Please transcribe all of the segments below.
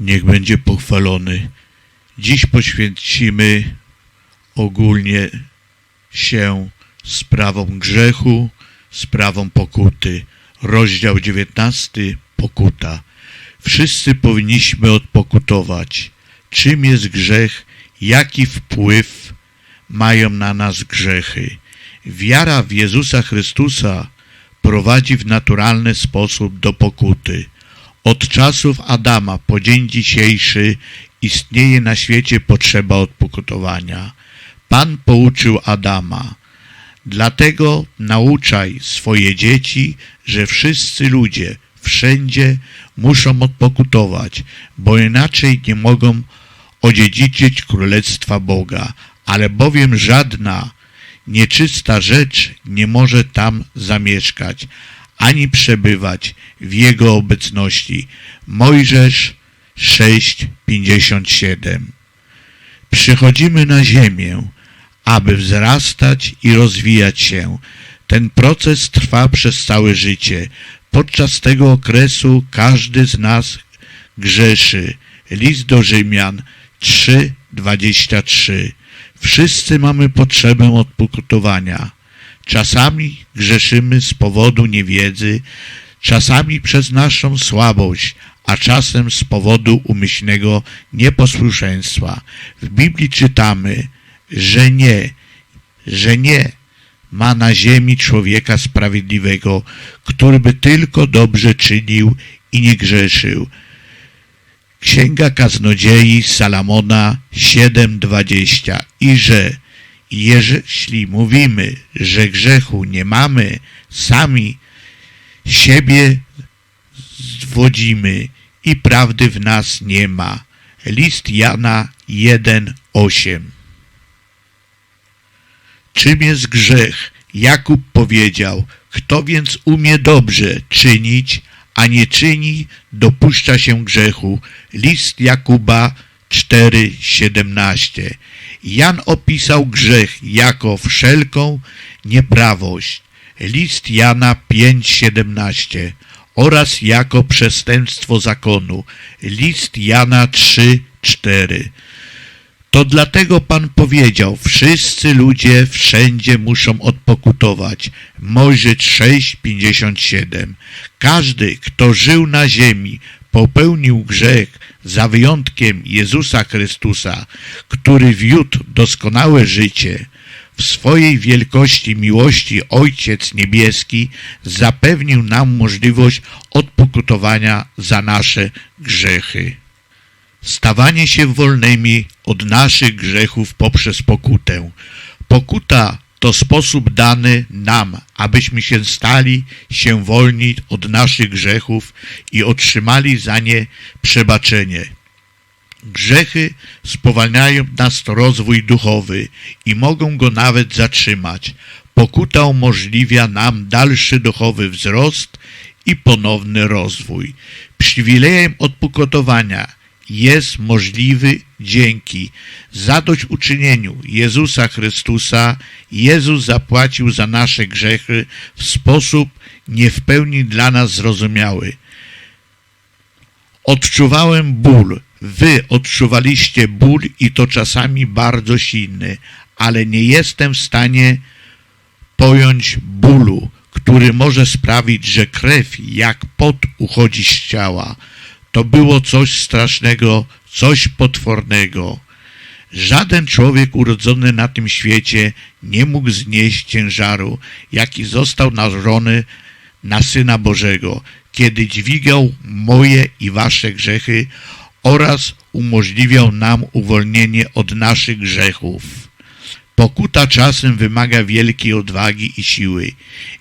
Niech będzie pochwalony. Dziś poświęcimy ogólnie się sprawą grzechu, sprawą pokuty. Rozdział 19. Pokuta. Wszyscy powinniśmy odpokutować. Czym jest grzech? Jaki wpływ mają na nas grzechy? Wiara w Jezusa Chrystusa prowadzi w naturalny sposób do pokuty. Od czasów Adama po dzień dzisiejszy istnieje na świecie potrzeba odpokutowania. Pan pouczył Adama. Dlatego nauczaj swoje dzieci, że wszyscy ludzie wszędzie muszą odpokutować, bo inaczej nie mogą odziedziczyć Królestwa Boga, ale bowiem żadna nieczysta rzecz nie może tam zamieszkać, ani przebywać w Jego obecności. Mojżesz 6:57 Przychodzimy na ziemię, aby wzrastać i rozwijać się. Ten proces trwa przez całe życie. Podczas tego okresu każdy z nas grzeszy. List do Rzymian 3:23 Wszyscy mamy potrzebę odpokutowania. Czasami grzeszymy z powodu niewiedzy, czasami przez naszą słabość, a czasem z powodu umyślnego nieposłuszeństwa. W Biblii czytamy, że nie, że nie ma na ziemi człowieka sprawiedliwego, który by tylko dobrze czynił i nie grzeszył. Księga Kaznodziei Salamona 7:20 i że jeśli mówimy, że grzechu nie mamy, sami siebie zwodzimy i prawdy w nas nie ma. List Jana 1:8 Czym jest grzech? Jakub powiedział, kto więc umie dobrze czynić, a nie czyni, dopuszcza się grzechu. List Jakuba 4:17. Jan opisał grzech jako wszelką nieprawość. List Jana 5:17 oraz jako przestępstwo zakonu. List Jana 3:4. To dlatego Pan powiedział, wszyscy ludzie wszędzie muszą odpokutować. Mojżesz 6:57. Każdy, kto żył na ziemi, popełnił grzech za wyjątkiem Jezusa Chrystusa, który wiódł doskonałe życie. W swojej wielkości miłości Ojciec Niebieski zapewnił nam możliwość odpokutowania za nasze grzechy. Stawanie się wolnymi od naszych grzechów poprzez pokutę. Pokuta to sposób dany nam, abyśmy się stali się wolni od naszych grzechów i otrzymali za nie przebaczenie. Grzechy spowalniają nas rozwój duchowy i mogą go nawet zatrzymać. Pokuta umożliwia nam dalszy duchowy wzrost i ponowny rozwój. Przywilejem odpokutowania jest możliwy dzięki zadośćuczynieniu Jezusa Chrystusa. Jezus zapłacił za nasze grzechy w sposób nie w pełni dla nas zrozumiały. Odczuwałem ból. Wy odczuwaliście ból i to czasami bardzo silny, ale nie jestem w stanie pojąć bólu, który może sprawić, że krew jak pot uchodzi z ciała. To było coś strasznego, coś potwornego. Żaden człowiek urodzony na tym świecie nie mógł znieść ciężaru, jaki został nałożony na Syna Bożego, kiedy dźwigał moje i wasze grzechy oraz umożliwiał nam uwolnienie od naszych grzechów. Pokuta czasem wymaga wielkiej odwagi i siły.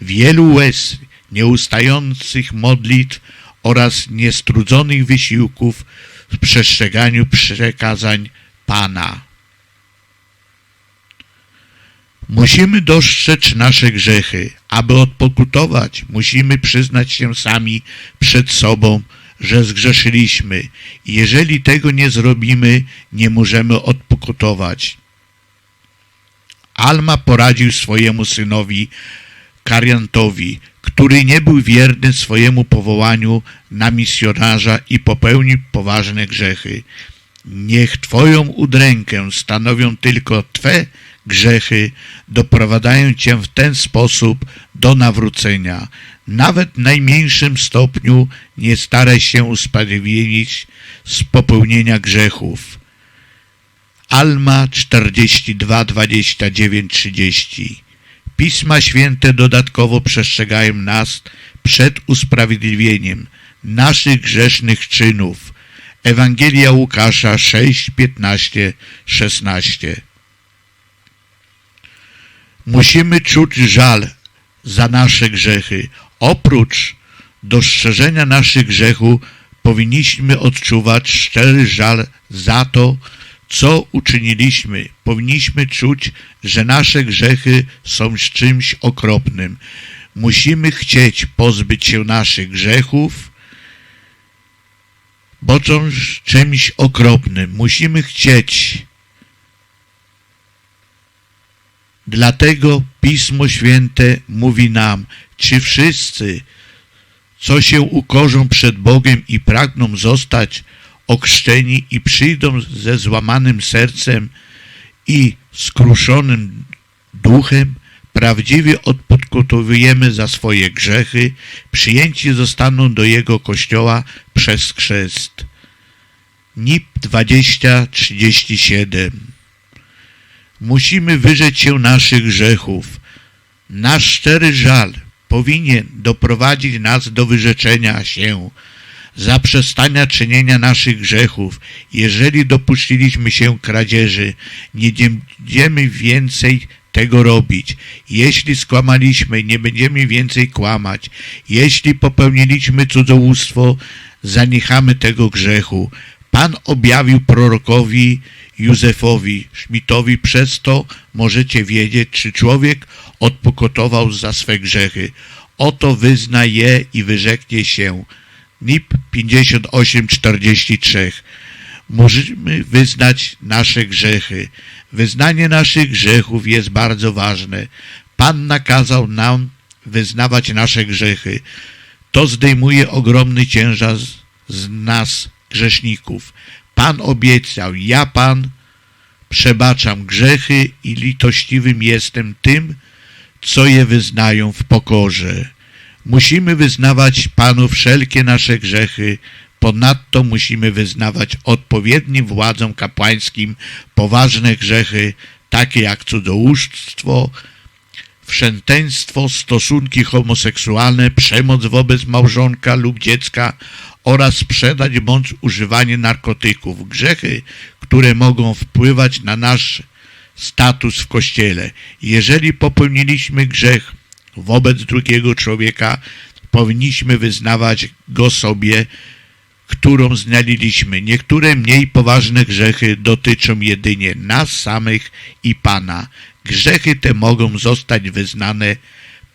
Wielu łez, nieustających modlitw oraz niestrudzonych wysiłków w przestrzeganiu przekazań Pana. Musimy dostrzec nasze grzechy. Aby odpokutować, musimy przyznać się sami przed sobą, że zgrzeszyliśmy. Jeżeli tego nie zrobimy, nie możemy odpokutować. Alma poradził swojemu synowi Kariantowi, który nie był wierny swojemu powołaniu na misjonarza i popełnił poważne grzechy. Niech Twoją udrękę stanowią tylko Twe grzechy, doprowadzają Cię w ten sposób do nawrócenia. Nawet w najmniejszym stopniu nie staraj się usprawiedliwić z popełnienia grzechów. Alma 42, 29, 30 Pisma Święte dodatkowo przestrzegają nas przed usprawiedliwieniem naszych grzesznych czynów. Ewangelia Łukasza 6, 15, 16 Musimy czuć żal za nasze grzechy. Oprócz dostrzeżenia naszych grzechów powinniśmy odczuwać szczery żal za to, co uczyniliśmy. Powinniśmy czuć, że nasze grzechy są czymś okropnym. Musimy chcieć pozbyć się naszych grzechów, bo są czymś okropnym. Musimy chcieć. Dlatego Pismo Święte mówi nam, czy wszyscy, co się ukorzą przed Bogiem i pragną zostać okrzczeni i przyjdą ze złamanym sercem i skruszonym duchem, prawdziwie odpokutowujemy za swoje grzechy, przyjęci zostaną do Jego Kościoła przez chrzest. NIP 2037 Musimy wyrzec się naszych grzechów. Nasz szczery żal powinien doprowadzić nas do wyrzeczenia się zaprzestania czynienia naszych grzechów. Jeżeli dopuściliśmy się kradzieży, nie będziemy więcej tego robić. Jeśli skłamaliśmy, nie będziemy więcej kłamać. Jeśli popełniliśmy cudzołóstwo, zaniechamy tego grzechu. Pan objawił prorokowi Józefowi Szmitowi, przez to możecie wiedzieć, czy człowiek odpokotował za swe grzechy. Oto wyzna je i wyrzeknie się. NIP 5843. Możemy wyznać nasze grzechy. Wyznanie naszych grzechów jest bardzo ważne. Pan nakazał nam wyznawać nasze grzechy. To zdejmuje ogromny ciężar z, z nas, grzeszników. Pan obiecał, ja Pan przebaczam grzechy i litościwym jestem tym, co je wyznają w pokorze. Musimy wyznawać Panu wszelkie nasze grzechy, ponadto musimy wyznawać odpowiednim władzom kapłańskim poważne grzechy, takie jak cudzołóstwo, wszęteństwo, stosunki homoseksualne, przemoc wobec małżonka lub dziecka oraz sprzedać bądź używanie narkotyków. Grzechy, które mogą wpływać na nasz status w Kościele. Jeżeli popełniliśmy grzech wobec drugiego człowieka, powinniśmy wyznawać go sobie, którą znaleźliśmy. Niektóre mniej poważne grzechy dotyczą jedynie nas samych i Pana. Grzechy te mogą zostać wyznane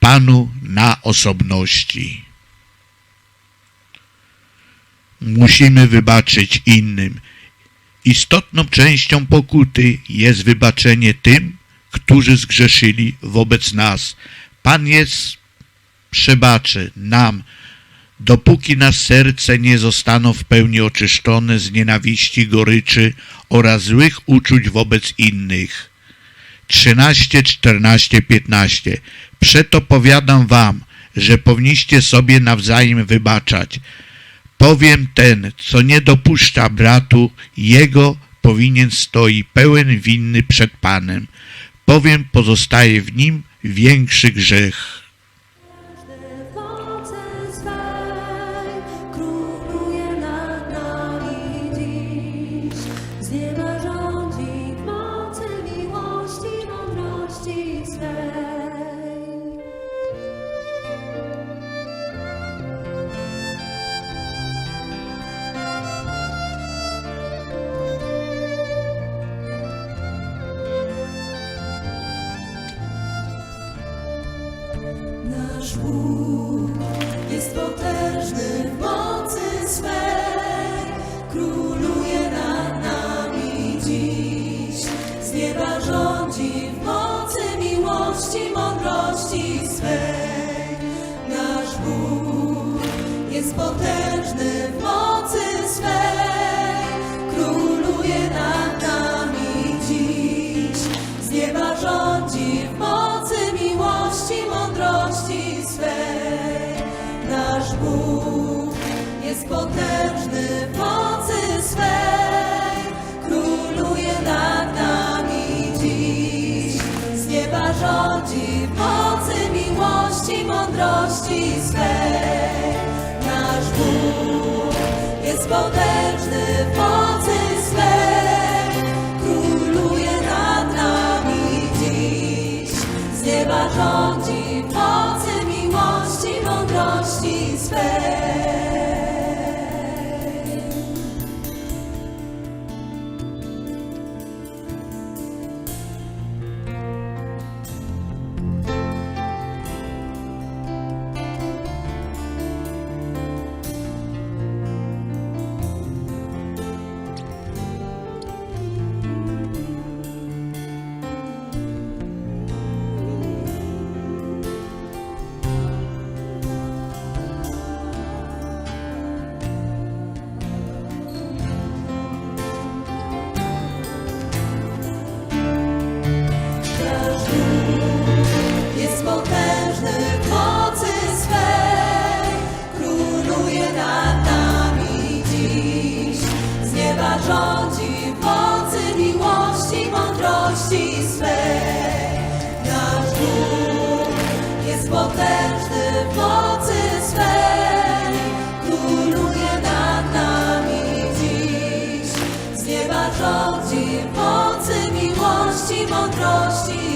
Panu na osobności. Musimy wybaczyć innym. Istotną częścią pokuty jest wybaczenie tym, którzy zgrzeszyli wobec nas. Pan jest przebaczy nam, dopóki nas serce nie zostaną w pełni oczyszczone z nienawiści, goryczy oraz złych uczuć wobec innych. 13, 14, 15 Przeto powiadam wam, że powinniście sobie nawzajem wybaczać. Powiem ten, co nie dopuszcza bratu, jego powinien stoi pełen winny przed Panem. Powiem pozostaje w nim większy grzech. Z nieba mądrości swej. Nasz Bóg jest potężny w miłości,